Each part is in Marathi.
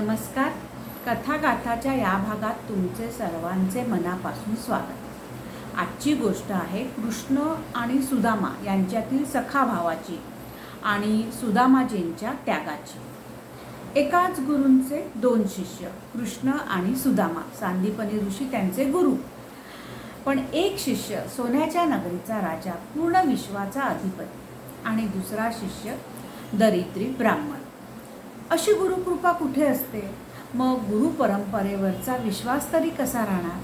नमस्कार. कथागाथाच्या या भागात तुमचे सर्वांचे मनापासून स्वागत. आजची गोष्ट आहे कृष्ण आणि सुदामा यांच्यातील सखा भावाची आणि सुदामाजींच्या त्यागाची. एकाच गुरूंचे दोन शिष्य कृष्ण आणि सुदामा सांदीपनी ऋषी त्यांचे गुरु. पण एक शिष्य सोन्याच्या नगरीचा राजा पूर्ण विश्वाचा अधिपती आणि दुसरा शिष्य दरिद्री ब्राह्मण. अशी गुरुकृपा कुठे असते? मग गुरु परंपरेवरचा विश्वास तरी कसा राहणार?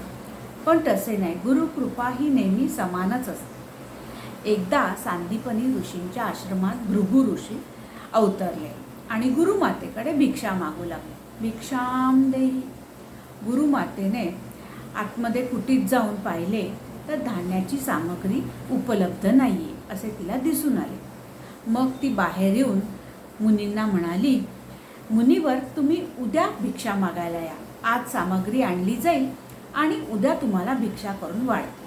पण तसे नाही गुरुकृपा ही नेहमी समानच असते. एकदा सांदीपनी ऋषींच्या आश्रमात भृगु ऋषी अवतरले आणि गुरुमातेकडे भिक्षा मागू लागले. भिक्षाम देही. गुरुमातेने आतमध्ये कुटीत जाऊन पाहिले तर धान्याची सामग्री उपलब्ध नाही आहे असे तिला दिसून आले. मग ती बाहेर येऊन मुनींना म्हणाली मुनीवर तुम्ही उद्या भिक्षा मागायला या. आज सामग्री आणली जाईल आणि उद्या तुम्हाला भिक्षा करून वाढते.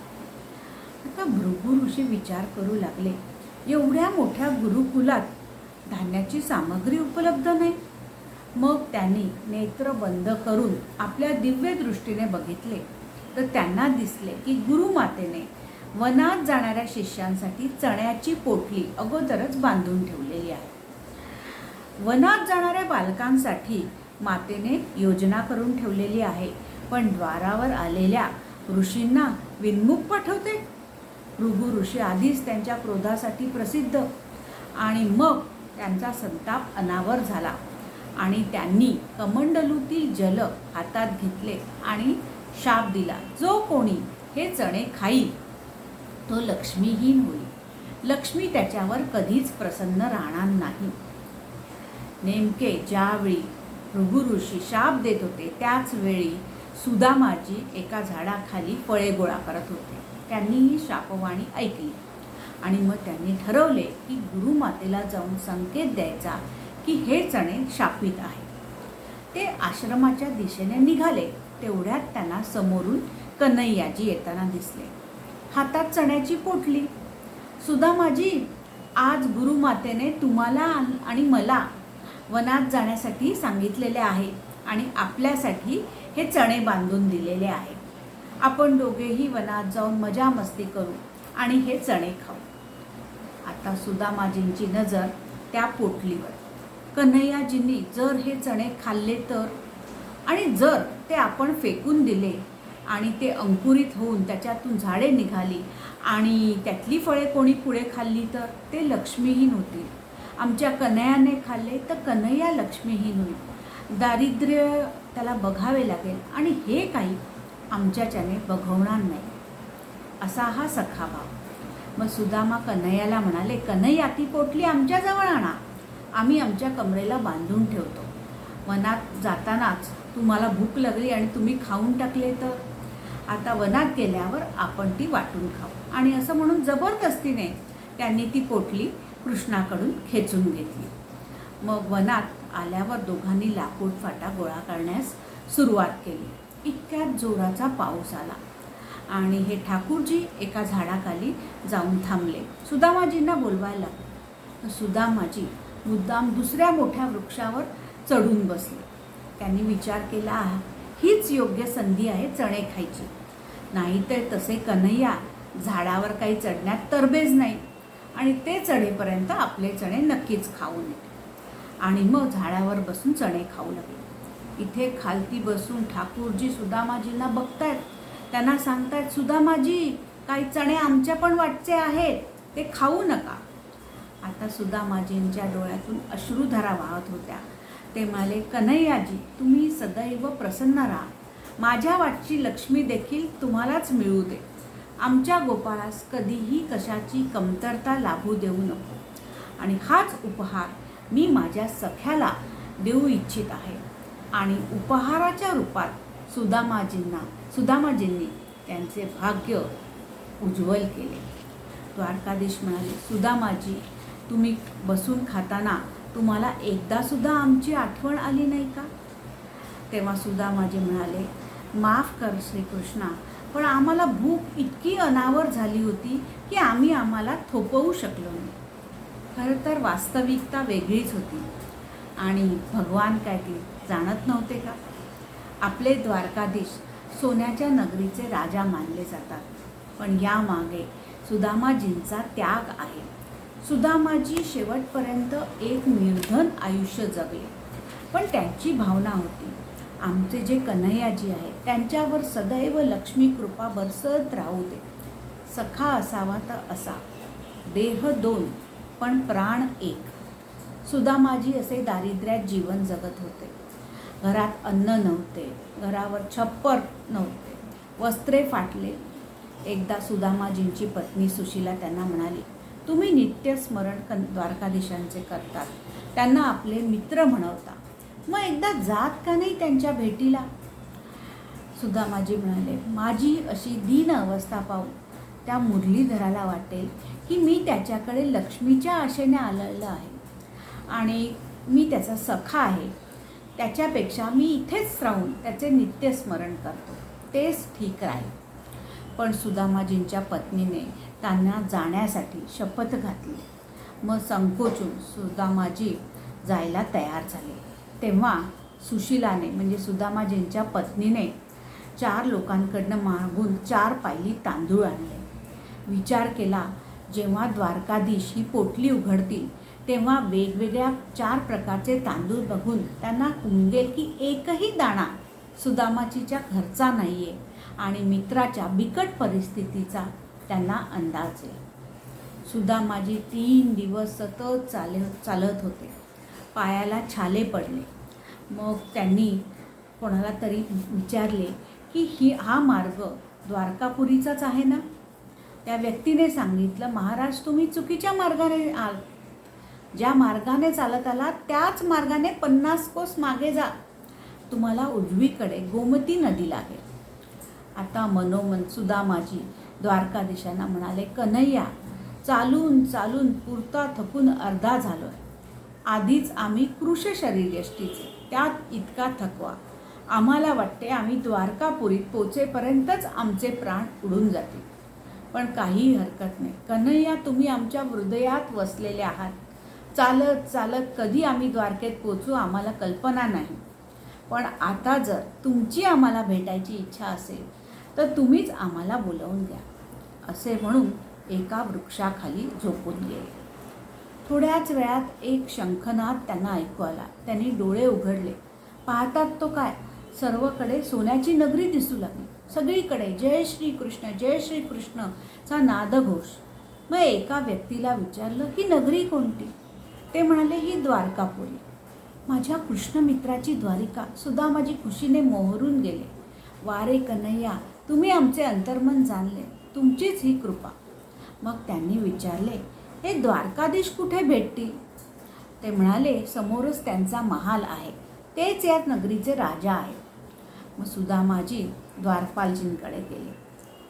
आता भृगु ऋषी विचार करू लागले एवढ्या मोठ्या गुरुकुलात धान्याची सामग्री उपलब्ध नाही. मग त्यांनी नेत्र बंद करून आपल्या दिव्य दृष्टीने बघितले. तर त्यांना दिसले की गुरुमातेने वनात जाणाऱ्या शिष्यांसाठी चण्याची पोटली अगोदरच बांधून ठेवलेली आहे. वनात जाणाऱ्या बालकांसाठी मातेने योजना करून ठेवलेली आहे. पण द्वारावर आलेल्या ऋषींना विनमुख पाठवते. भृगु ऋषी आधीच त्यांच्या क्रोधासाठी प्रसिद्ध आणि मग त्यांचा संताप अनावर झाला. आणि त्यांनी कमंडलूतील जल हातात घेतले आणि शाप दिला. जो कोणी हे चणे खाईल तो लक्ष्मीहीन होईल. लक्ष्मी त्याच्यावर कधीच प्रसन्न राहणार नाही. नेमके ज्यावेळी भृगु ऋषी शाप देत होते त्याच वेळी सुदामाजी एका झाडाखाली फळे गोळा करत होते. त्यांनी ही शापवाणी ऐकली आणि मग त्यांनी ठरवले की गुरुमातेला जाऊन संकेत द्यायचा की हे चणे शापित आहे ते आश्रमाच्या दिशेने निघाले. तेवढ्यात त्यांना समोरून कन्हैयाजी येताना दिसले. हातात चण्याची पोटली. सुदामाजी आज गुरुमातेने तुम्हाला आणि मला वनात जाण्यासाठी सांगितलेले आहे आणि आपल्यासाठी हे चणे बांधून दिलेले आहे. आपण दोघेही वनात जाऊन मजा मस्ती करू आणि हे चणे खाऊ. आता सुदामाजींची नजर त्या पोटलीवर. कन्हैयाजींनी जर हे चणे खाल्ले तर? आणि जर ते आपण फेकून दिले आणि ते अंकुरित होऊन त्याच्यातून झाडे निघाली आणि त्यातली फळे कोणी पुढे खाल्ली तर? ते लक्ष्मीहीन होतील. आमच्या कन्हयाने खाल्ले तर कन्हैया लक्ष्मीहीन होईल. दारिद्र्य त्याला बघावे लागेल आणि हे काही आमच्याच्याने बघवणार नाही. असा हा सखा भाव. मग सुदामा कन्हैयाला म्हणाले कन्हैया ती पोटली आमच्याजवळ आणा. आम्ही आमच्या कमरेला बांधून ठेवतो. वनात जातानाच तुम्हाला भूक लागली आणि तुम्ही खाऊन टाकले तर? आता वनात गेल्यावर आपण ती वाटून खाऊ. आणि असं म्हणून जबरदस्तीने त्यांनी ती पोटली कृष्णाकडून खेचून घेतली. मग वनात आल्यावर दोघांनी लाकूड फाटा गोळा करण्यास सुरुवात केली. इतक्यात जोराचा पाऊस आला आणि हे ठाकूरजी एका झाडाखाली जाऊन थांबले. सुदामाजींना बोलवायला लागले. सुदामाजी मुद्दाम दुसऱ्या मोठ्या वृक्षावर चढून बसले. त्यांनी विचार केला हीच योग्य संधी आहे चणे खायची. नाहीतर तसे कन्हैया झाडावर काही चढण्यात तरबेज नाही. आणि ते चणेपर्यंत आपले चणे नक्कीच खाऊ नये. आणि मग झाडावर बसून चणे खाऊ लागले इथे खालती बसून ठाकूरजी सुदामाजींना बघतायत. त्यांना सांगतायत सुदामाजी काही चणे आमच्या पण वाटचे आहेत. ते खाऊ नका. आता सुदामाजींच्या डोळ्यातून अश्रूधरा वाहत होत्या. ते म्हणाले कन्हैयाजी तुम्ही सदैव प्रसन्न राहा. माझ्या वाटची लक्ष्मी देखील तुम्हालाच मिळू दे. आमच्या गोपाळास कधीही कशाची कमतरता लाभू देऊ नको. आणि हाच उपहार मी माझ्या सख्याला देऊ इच्छित आहे. आणि उपहाराच्या रूपात सुदामाजींना सुदामाजींनी त्यांचे भाग्य उज्ज्वल केले. द्वारकाधीश म्हणाले सुदामाजी तुम्ही बसून खाताना तुम्हाला एकदासुद्धा आमची आठवण आली नाही का? तेव्हा सुदामाजी म्हणाले माफ कर श्रीकृष्णा पण आम्हाला भूक इतकी अनावर झाली होती की आम्ही आम्हाला थोपवू शकलो नाही. खरं तर वास्तविकता वेगळीच होती. आणि भगवान काय ते जाणत नव्हते का? आपले द्वारकाधीश सोन्याच्या नगरीचे राजा मानले जातात. पण यामागे सुदामाजींचा त्याग आहे. सुदामाजी शेवटपर्यंत एक निर्धन आयुष्य जगले. पण त्यांची भावना होती. आमचे जे कन्हैयाजी आहे त्यांच्यावर सदैव लक्ष्मी कृपा बरसत राहू दे. सखा असावा तर असा देह दोन पण प्राण एक. सुदामाजी असे दारिद्र्यात जीवन जगत होते. घरात अन्न नव्हते घरावर छप्पर नव्हते. वस्त्रे फाटले. एकदा सुदामाजींची पत्नी सुशीला त्यांना म्हणाली तुम्ही नित्य स्मरण कन द्वारकाधीशांचे करतात. त्यांना आपले मित्र म्हणवता. मग एकदा जात का नाही त्यांच्या भेटीला? सुदामाजी म्हणाले माझी अशी दीन अवस्था पाहून त्या मुरलीधराला वाटेल की मी त्याच्याकडे लक्ष्मीच्या आशेने आलेलं आहे. आणि मी त्याचा सखा आहे. त्याच्यापेक्षा मी इथेच राहून त्याचे नित्यस्मरण करतो. तेच ठीक राहील. पण सुदामाजींच्या पत्नीने त्यांना जाण्यासाठी शपथ घातली. मग संकोचून सुदामाजी जायला तयार झाले. तेव्हा सुशिलाने म्हणजे सुदामाजींच्या पत्नीने चार लोकांकडनं मागून चार पायली तांदूळ आणले. विचार केला जेव्हा द्वारकाधीश ही पोटली उघडतील तेव्हा वेगवेगळ्या चार प्रकारचे तांदूळ बघून त्यांना कुंगेल की एकही दाणा सुदामाचीच्या घरचा नाही आहे आणि मित्राच्या बिकट परिस्थितीचा त्यांना अंदाज आहे. सुदामाजी तीन दिवस सतत चाले चालत होते. पायाला छाले पडले. मग त्यांनी कोणाला तरी विचारले की ही हा मार्ग द्वारकापुरीचाच आहे ना? त्या व्यक्तीने सांगितलं महाराज तुम्ही चुकीच्या मार्गाने आल. ज्या मार्गाने चालत आला त्याच मार्गाने पन्नास कोस मागे जा. तुम्हाला उजवीकडे गोमती नदी लागेल. आता मनोमन सुदामाजी द्वारकाधीशांना म्हणाले कन्हैया चालून चालून पुरता थकून अर्धा झालो आहे आधीच आम्ही कृश शरीर यष्टीचे त्यात इतका थकवा. आम्हाला वाटते आम्ही द्वारकापुरीत पोचेपर्यंतच आमचे प्राण उडून जातील. पण काहीही हरकत नाही. कन्हैया तुम्ही आमच्या हृदयात वसलेले आहात. चालत चालत कधी आम्ही द्वारकेत पोचू आम्हाला कल्पना नाही. पण आता जर तुमची आम्हाला भेटायची इच्छा असेल तर तुम्हीच आम्हाला बोलवून द्या. असे म्हणून एका वृक्षाखाली झोपून गेले. थोड्याच वेळात एक शंखनाद त्यांना ऐकू आला. त्यांनी डोळे उघडले. पाहतात तो काय? सर्वकडे सोन्याची नगरी दिसू लागली. सगळीकडे जय श्री कृष्ण जय श्री कृष्णचा नादघोष. मग एका व्यक्तीला विचारलं ही नगरी कोणती? ते म्हणाले ही द्वारकापुरी. माझ्या कृष्णमित्राची द्वारिका. सुद्धा माझी खुशीने मोहरून गेले. वारे कन्हैया तुम्ही आमचे अंतर्मन जाणले. तुमचीच ही कृपा. मग त्यांनी विचारले हे द्वारकाधीश कुठे भेटतील? ते म्हणाले समोरच त्यांचा महाल आहे. तेच या नगरीचे राजा आहेत. मग सुदामाजी द्वारपालजींकडे गेले.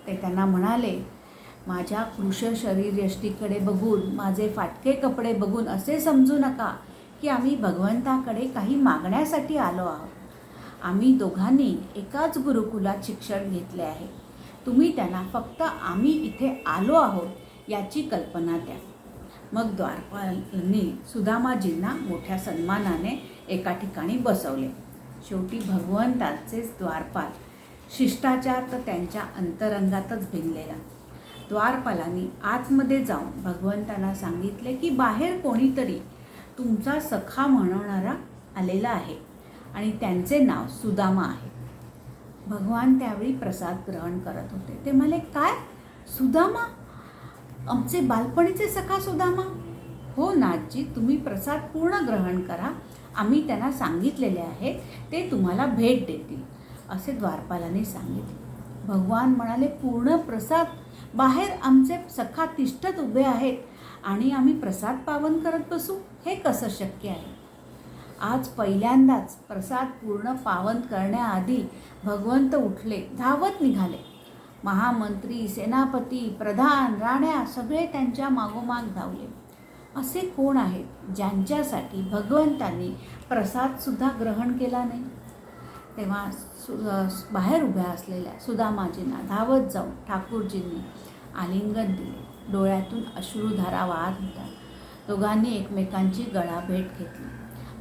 ते त्यांना म्हणाले माझ्या कृष शरीर यष्टीकडे बघून माझे फाटके कपडे बघून असे समजू नका की आम्ही भगवंताकडे काही मागण्यासाठी आलो आहोत. आम्ही दोघांनी एकाच गुरुकुलात शिक्षण घेतले आहे. तुम्ही त्यांना फक्त आम्ही इथे आलो आहोत याची कल्पना द्या. मग द्वारपालांनी सुदामाजींना मोठ्या सन्मानाने एका ठिकाणी बसवले. शेवटी भगवंताचेच द्वारपाल शिष्टाचार तर त्यांच्या अंतरंगातच भिनलेला. द्वारपालांनी आतमध्ये जाऊन भगवंतांना सांगितले की बाहेर कोणीतरी तुमचा सखा म्हणवणारा आलेला आहे आणि त्यांचे नाव सुदामा आहे. भगवान त्यावेळी प्रसाद ग्रहण करत होते. ते म्हणाले काय? सुदामा? आमचे बालपणीचे सखा सुदामा? हो नाथजी तुम्ही प्रसाद पूर्ण ग्रहण करा. आम्ही त्यांना सांगितलेले आहे ते तुम्हाला भेट देतील असे द्वारपालाने सांगितले. भगवान म्हणाले पूर्ण प्रसाद? बाहेर आमचे सखा तिष्ठत उभे आहेत आणि आम्ही प्रसाद पावन करत बसू? हे कसं शक्य आहे? आज पहिल्यांदाच प्रसाद पूर्ण पावन करण्याआधी भगवंत उठले धावत निघाले. महामंत्री सेनापती प्रधान राण्या सगळे त्यांच्या मागोमाग धावले. असे कोण आहेत ज्यांच्यासाठी भगवंतांनी प्रसादसुद्धा ग्रहण केला नाही? तेव्हा सु बाहेर उभ्या असलेल्या सुदामाजींना धावत जाऊन ठाकूरजींनी आलिंगन दिले. डोळ्यातून अश्रुधारा वाहत होत्या. दोघांनी एकमेकांची गळाभेट घेतली.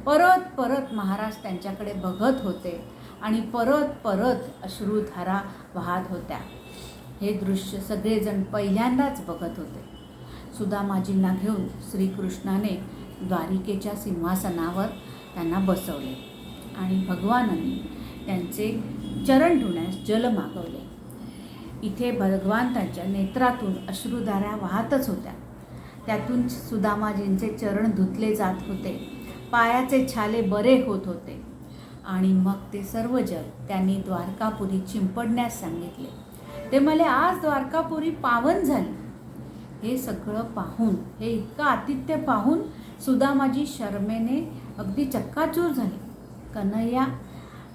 परत परत महाराज त्यांच्याकडे बघत होते आणि परत परत अश्रुधारा वाहत होत्या. हे दृश्य सगळेजण पहिल्यांदाच बघत होते. सुदामाजींना घेऊन श्रीकृष्णाने द्वारिकेच्या सिंहासनावर त्यांना बसवले आणि भगवानांनी त्यांचे चरण धुण्यास जल मागवले. इथे भगवान त्यांच्या नेत्रातून अश्रुधारा वाहतच होत्या. त्यातून सुदामाजींचे चरण धुतले जात होते. पायाचे छाले बरे होत होते. आणि मग ते सर्व जग त्यांनी द्वारकापुरी चिंपडण्यास सांगितले. ते मला आज द्वारकापुरी पावन झाली. हे सगळं पाहून हे इतकं आतिथ्य पाहून सुदामाजी शर्मेने अगदी चक्काचूर झाली. कन्हैया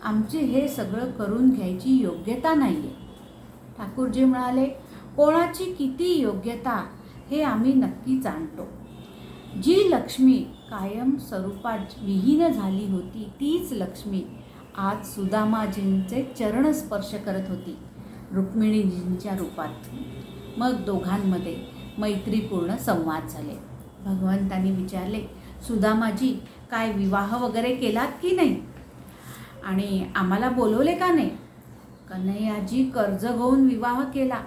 आमची हे सगळं करून घ्यायची योग्यता नाही आहे ठाकूरजी म्हणाले कोणाची किती योग्यता हे आम्ही नक्की जाणतो जी लक्ष्मी कायम स्वरूपात विहीन झाली होती तीच लक्ष्मी आज सुदामाजींचे चरण स्पर्श करत होती. रुक्मिणीजींच्या रूपात. मग दोघांमध्ये मैत्रीपूर्ण संवाद झाले. भगवंतांनी विचारले सुदामाजी काय विवाह वगैरे केलात की नाही? आणि आम्हाला बोलवले का नाही? कन्हैयाजी कर्ज घेऊन विवाह केला.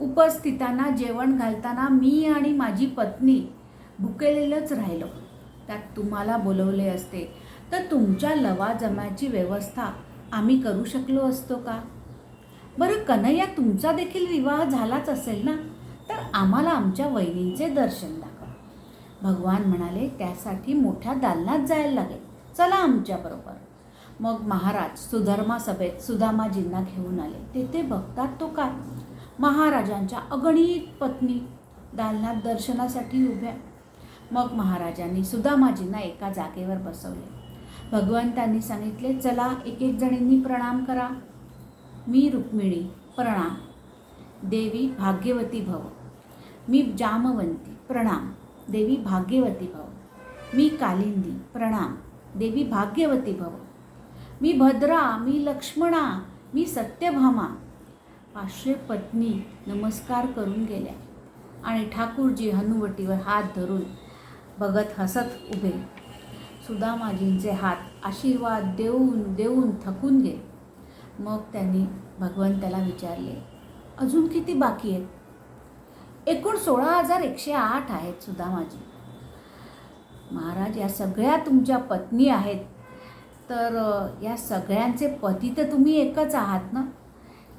उपस्थितांना जेवण घालताना मी आणि माझी पत्नी भुकेलेलंच राहिलो. त्यात तुम्हाला बोलवले असते तर तुमच्या लवाजमाची व्यवस्था आम्ही करू शकलो असतो का? बरं कन्हैया तुमचा देखील विवाह झालाच असेल ना? तर आम्हाला आमच्या वहिनींचे दर्शन दाखवा. भगवान म्हणाले त्यासाठी मोठ्या दालनात जायला लागेल. चला आमच्याबरोबर मग महाराज सुधर्मा सभेत सुदामाजींना घेऊन आले. तेथे बघतात तो काय? महाराजांच्या अगणित पत्नी दालनात दर्शनासाठी उभ्या. मग महाराजांनी सुदामाजींना एका जागेवर बसवले. भगवंतांनी सांगितले चला एक एक जणींनी प्रणाम करा. मी रुक्मिणी प्रणाम. देवी भाग्यवती भव. मी जामवंती प्रणाम. देवी भाग्यवती भव. मी कालिंदी प्रणाम. देवी भाग्यवती भव. मी भद्रा मी लक्ष्मणा मी सत्यभामा. पाचशे पत्नी नमस्कार करून गेल्या आणि ठाकूरजी हनुवटीवर हात धरून बघत हसत उभे. सुदामाजींचे हात आशीर्वाद देऊन देऊन थकून गेले. मग त्यांनी भगवंताला विचारले अजून किती बाकी आहेत? एकूण सोळा हजार एकशे आठ आहेत सुद्धा माझी. महाराज या सगळ्या तुमच्या पत्नी आहेत तर या सगळ्यांचे पती तर तुम्ही एकच आहात ना?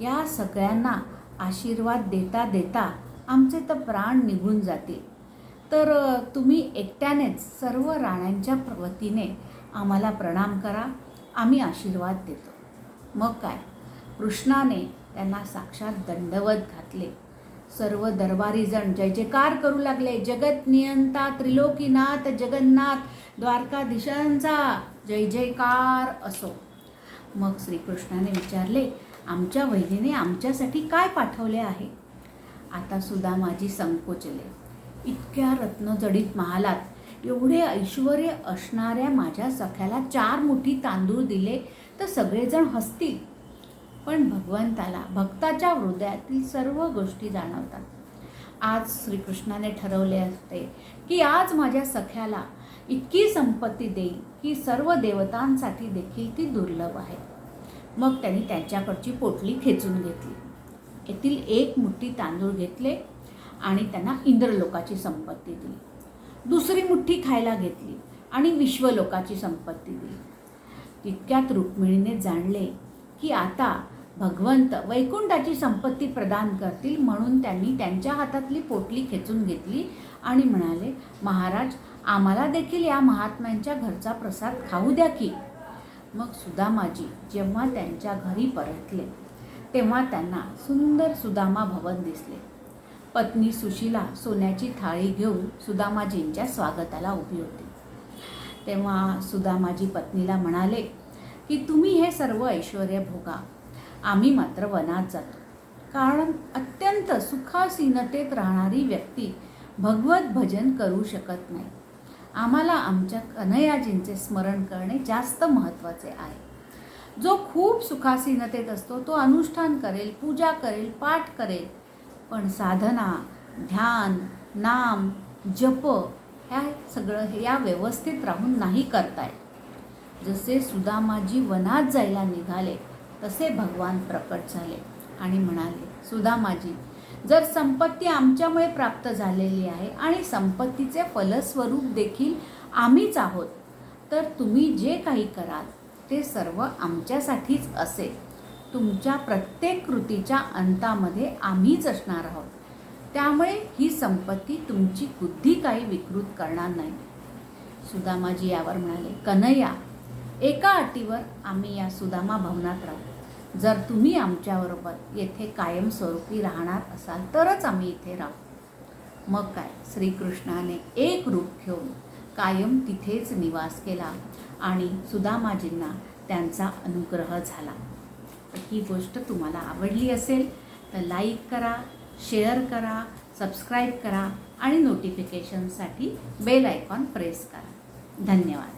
या सगळ्यांना आशीर्वाद देता देता आमचे तर प्राण निघून जातील. तर तुम्ही एकट्यानेच सर्व राण्यांच्या वतीने आम्हाला प्रणाम करा आम्ही आशीर्वाद देतो. मग काय? कृष्णाने त्यांना साक्षात दंडवत घातले. सर्व दरबारीजण जय जयकार करू लागले. जगत नियंता त्रिलोकीनाथ जगन्नाथ द्वारकाधीशांचा जय जयकार असो. मग श्रीकृष्णाने विचारले आमच्या वहिनीने आमच्यासाठी काय पाठवले आहे? आता सुद्धा माझी संकोचले. इतक्या रत्नजडीत महालात एवढे ऐश्वर असणाऱ्या माझ्या सख्याला चार मुठी तांदूळ दिले तर सगळेजण हसतील. पण भगवंताला भक्ताच्या हृदयातील सर्व गोष्टी जाणवतात. आज श्रीकृष्णाने ठरवले असते की आज माझ्या सख्याला इतकी संपत्ती देईल की सर्व देवतांसाठी देखील ती दुर्लभ आहे. मग त्यांनी त्यांच्याकडची पोटली खेचून घेतली. येथील एक मुठ्ठी तांदूळ घेतले आणि त्यांना इंद्रलोकाची संपत्ती दिली. दुसरी मुठ्ठी खायला घेतली आणि विश्वलोकाची संपत्ती दिली. तितक्यात रुक्मिणीने जाणले की आता भगवंत वैकुंठाची संपत्ती प्रदान करतील म्हणून त्यांनी त्यांच्या हातातली पोटली खेचून घेतली आणि म्हणाले महाराज आम्हाला देखील या महात्म्यांच्या घरचा प्रसाद खाऊ द्या की. मग सुदामाजी जेव्हा त्यांच्या घरी परतले तेव्हा त्यांना सुंदर सुदामा भवन दिसले. पत्नी सुशीला सोन्याची थाळी घेऊन सुदामाजींच्या स्वागताला उभी होती. तेव्हा सुदामाजी पत्नीला म्हणाले की तुम्ही हे सर्व ऐश्वर भोगा. आम्ही मात्र वनात जातो. कारण अत्यंत सुखासीनतेत राहणारी व्यक्ती भगवत भजन करू शकत नाही. आम्हाला आमच्या कन्हयाजींचे स्मरण करणे जास्त महत्त्वाचे आहे. जो खूप सुखासीनतेत असतो तो अनुष्ठान करेल पूजा करेल पाठ करेल. पण साधना ध्यान नाम जप ह्या सगळं या व्यवस्थित राहून नाही करताय. जसे सुदामाजी वनात जायला निघाले तसे भगवान प्रकट झाले आणि म्हणाले सुदामाजी जर संपत्ती आमच्यामुळे प्राप्त झालेली आहे आणि संपत्तीचे फलस्वरूप देखील आम्हीच आहोत तर तुम्ही जे काही कराल ते सर्व आमच्यासाठीच असेल. तुमच्या प्रत्येक कृतीच्या अंतामध्ये आम्हीच असणार आहोत. त्यामुळे ही संपत्ती तुमची बुद्धी काही विकृत करणार नाही. सुदामाजी यावर म्हणाले कन्हैया एका अटीवर आम्ही या सुदामा भवनात राहू. जर तुम्ही आमच्याबरोबर येथे कायमस्वरूपी राहणार असाल तरच आम्ही इथे राहू. मग काय? श्रीकृष्णाने एक रूप घेऊन कायम तिथेच निवास केला आणि सुदामाजींना त्यांचा अनुग्रह झाला. तर ही गोष्ट तुम्हाला आवडली असेल तर लाईक करा शेअर करा सबस्क्राईब करा आणि नोटिफिकेशनसाठी बेल आयकॉन प्रेस करा. धन्यवाद.